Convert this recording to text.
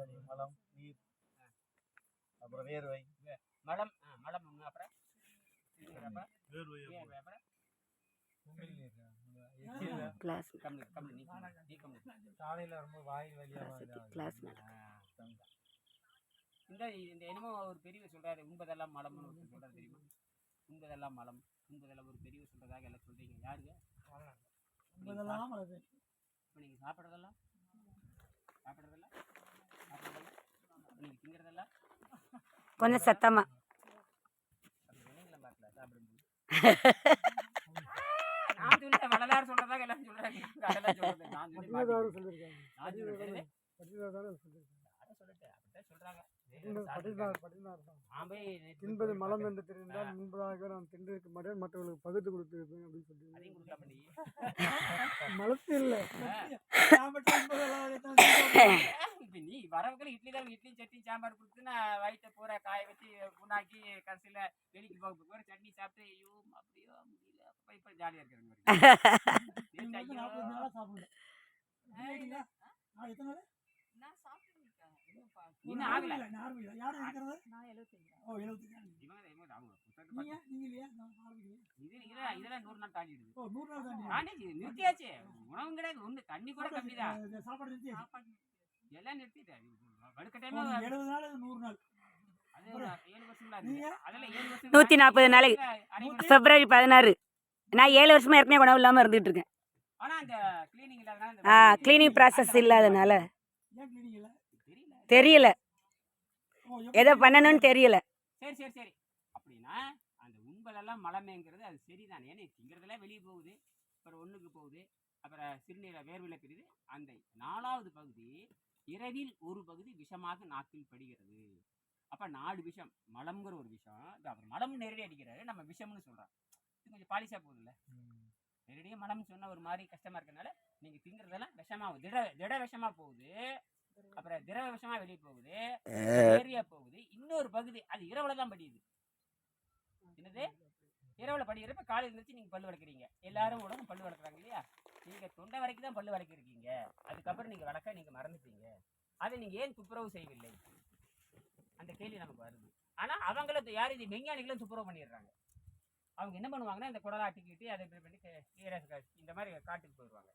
சரி மலம் நீர் அப்புறம் வேர்வை. மலம் ஆ, மலம் ஒண்ணு அப்புறம் வேர்வை அப்புறம் இந்த இந்த என்னமோ ஒரு பெரியவர் சொல்றாரு உண்பதெல்லாம் மலம்னு ஒருத்தர் சொல்றாரு தெரியுமா? உண்பதெல்லாம் மலம் உண்பதெல்லாம் ஒரு பெரியவர் சொல்றதாக எல்லாம் சொல்றீங்க. யாருங்க? இப்போ நீங்கள் சாப்பிட்றதெல்லாம்? சாப்பிட்றதெல்லாம்? கொஞ்சம் சத்தமா. நான் சொல்லிட்டேன் வள்ளலார் சொல்றதாக எல்லாரும் சொல்றாங்க. சொல்றது. நான் சொல்லி நான் நேத்து தின்பது மலம். என்று தெரிந்தால் முன்பதாக நான் தின்றிருக்க மாட்டேன் மற்றவர்களுக்கு பகுத்து கொடுத்திருப்பேன் அப்படின்னு சொல்லி அதையும் கொடுக்கலாம் பண்ணி மலத்து இல்ல. வரவங்களுக்கு இட்லி தான் இட்லி சட்னி சாம்பார் கொடுத்து நான் வயிற்ற பூரா காய வச்சு புண்ணாக்கி கடைசியில வெளிக்கு போக போகிற சட்னி சாப்பிட்டு ஐயோ அப்படியோ முடியல. அப்ப இப்ப ஜாலியா இருக்கிற மாதிரி இன்னும் ஆகல. இதெல்லாம் நூறு நாள் தாண்டிடுது தாண்டி நிறுத்தியாச்சு. உணவும் கிடையாது. ஒண்ணு தண்ணி கூட கம்மி தான் எல்லாம் நிறுத்திட்டேன். இருந்தது. அதெல்லாம் ஏழு வருஷம் நூத்தி நாற்பது நாளைக்கு. பிப்ரவரி பதினாறு. நான் ஏழு வருஷமா ஏற்கனவே உணவு இல்லாமல் இருந்துட்டு இருக்கேன். ஆனா அந்த கிளீனிங் இல்லாதனால இந்த ஆ கிளீனிங் ப்ராசஸ் இல்லாதனால. தெரியல. தெரியல. எதை பண்ணணும்னு தெரியல. சரி சரி சரி. அப்படின்னா அந்த உண்பதெல்லாம் மலமேங்கிறது அது சரிதான். ஏன்னா திங்கிறதெல்லாம் வெளியே போகுது. அப்புறம் ஒண்ணுக்கு போகுது. அப்புறம் சிறுநீரை வேர்வில பிரிது அந்த நாலாவது பகுதி இரவில் ஒரு பகுதி விஷமாக நாக்கில் படுகிறது. அப்ப நாலு விஷம் மலம்ங்கிற ஒரு விஷம் இது அவர் மலம் நேரடி அடிக்கிறாரு நம்ம விஷம்னு சொல்றோம் இது கொஞ்சம் பாலிஷா போகுதுல்ல? நேரடியாக மலம் சொன்ன ஒரு மாதிரி கஷ்டமா இருக்கனால நீங்க திங்கிறதெல்லாம் விஷமா திட திட விஷமா போகுது. அப்புறம் திரவ விஷமா வெளியே போகுது. ஏரியா போகுது. இன்னொரு பகுதி அது இரவுல தான் படியுது. என்னது? இரவுல படிக்கிறப்ப காலையில் இருந்துச்சு நீங்க பல்லு வளர்க்குறீங்க. எல்லாரும் உலகம் பல்லு வளர்க்குறாங்க இல்லையா? நீங்க தொண்டை வரைக்கும் தான் பல்லு வளர்க்கிருக்கீங்க அதுக்கப்புறம் நீங்க வளர்க்க நீங்க மறந்துட்டீங்க அதை நீங்க ஏன் துப்புரவு செய்யவில்லை அந்த கேள்வி நமக்கு வருது ஆனா அவங்கள யார் இது விஞ்ஞானிகளும் துப்புரவு பண்ணிடுறாங்க அவங்க என்ன பண்ணுவாங்கன்னா இந்த குடலாட்டிக்கிட்டு அதை பண்ணி இந்த மாதிரி காட்டுக்கு போயிடுவாங்க